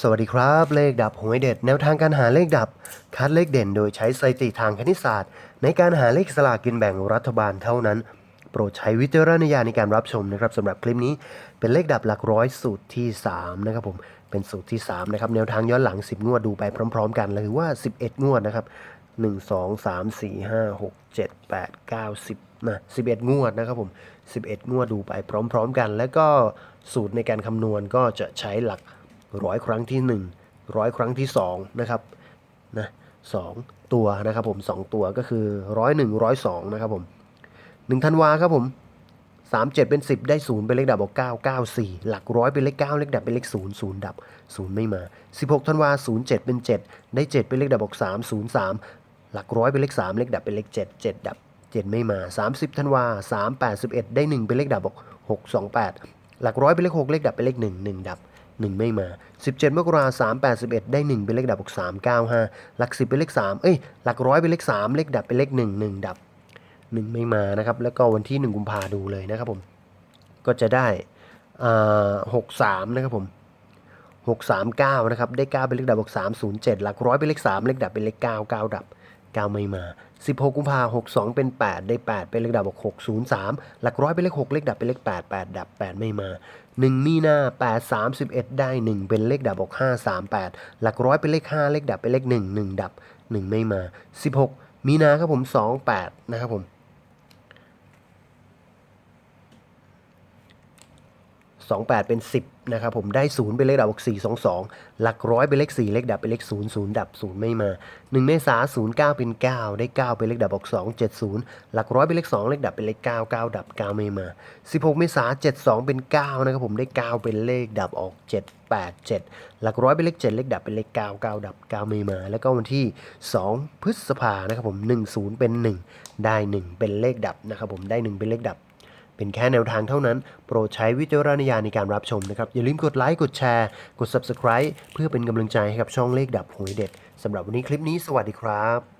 สวัสดีครับ เลขดับหวยเด็ด แนวทางการหาเลขดับ คัดเลขเด่นโดยใช้สถิติทางคณิตศาสตร์ ในการหาเลขสลากกินแบ่งรัฐบาลเท่านั้น โปรดใช้วิจารณญาณในการรับชมนะครับสำหรับคลิปนี้เป็นเลขดับหลักร้อยสูตรที่ 3 นะครับผมเป็นสูตรที่ 3 นะครับ แนวทางย้อนหลัง 10 งวดดูไปพร้อม ๆ กันหรือว่า 11 งวดนะครับ1 2 3 4 5 6 7 8 9 10นะ11 งวดนะครับผม 11 งวดดูไปพร้อม ๆ กัน แล้วก็สูตรในการคำนวณก็จะใช้หลัก ร้อยครั้งที่หนึ่งร้อยครั้งที่สองนะครับนะสองตัวนะครับผมสองตัวก็คือร้อยหนึ่งร้อยสองนะครับผมหนึ่งธันวาครับผมสามเจ็ดเป็นสิบได้ศูนย์เป็นเลขดับบอกเก้าเก้าสี่หลักร้อยเป็นเลขเก้าเลขดับเป็นเลขศูนย์ศูนย์ดับศูนย์ไม่มาสิบหกธันวาศูนย์เจ็ดเป็นเจ็ดได้เจ็ดเป็นเลขดับบอกสามศูนย์สามหลักร้อยเป็นเลขสามเลขดับเป็นเลขเจ็ดเจ็ดดับเจ็ดไม่มาสามสิบธันวาสามแปดสิบเอ็ดได้หนึ่งเป็นเลขดับบอกหกสองแปดหลักร้อยเป็นเลขหกเลขดับเป็นเลขหนึ่งหนึ่งดับ หนึ่งไม่มา 17 มกราคม3 8 1ได้ 1 เป็นเลขดับ6 3 9 5หลัก 10 เป็นเลข 3 เอ้ย หลักร้อยเป็นเลข 3 เลขดับเป็นเลข 1 1 ดับ 1 ไม่มานะครับ แล้วก็วันที่ 1 กุมภาดูเลยนะครับผม ก็จะได้อ่า63นะครับผม639นะครับ ได้9เป็นเลขดับ6 3 0 7หลักร้อยเป็นเลข3เลขดับเป็นเลข9 9ดับ9ไม่มา 16 กุมภา62 เป็น 8 ได้ 8 เป็นเลขดับบอก6 0 3 หลักร้อยเป็นเลข 6 เลขดับเป็นเลข 8 8 ดับ 8 ไม่มา 1 มีนา8 31 ได้ 1 เป็นเลขดับบอก5 3 8 หลักร้อยเป็นเลข 5 เลขดับเป็นเลข 1 1 ดับ 1 ไม่มา 16 มีนาครับผม 2 8 นะครับผม 28 เป็น 10 นะครับผมได้ 0 เป็นเลขดับ4 2 2 หลักร้อยเป็นเลข 4 เลขดับเป็นเลข 0 0 ดับ 0 ไม่มา 1 เมษา0 9 เป็น 9 ได้ 9 เป็นเลขดับ2 7 0 หลักร้อยเป็นเลข 2 เลขดับเป็นเลข 9 9 ดับ 9 ไม่มา 16 เมษา7 2 เป็น 9 นะครับผมได้ 9 เป็นเลขดับออก 7 8 7 หลักร้อยเป็นเลข 7 เลขดับเป็นเลข 9 9 ดับ 9 ไม่มา แล้วก็วันที่ 2 พฤษภานะครับผม 1 0 เป็น 1 ได้ 1 เป็นเลขดับนะครับผมได้ 1 เป็นเลขดับ เป็นแค่แนวทางเท่านั้น โปรดใช้วิจารณญาณในการรับชมนะครับ อย่าลืมกดไลค์ กดแชร์ กด Subscribe เพื่อเป็นกำลังใจให้กับช่องเลขดับหวยเด็ดสำหรับวันนี้คลิปนี้สวัสดีครับ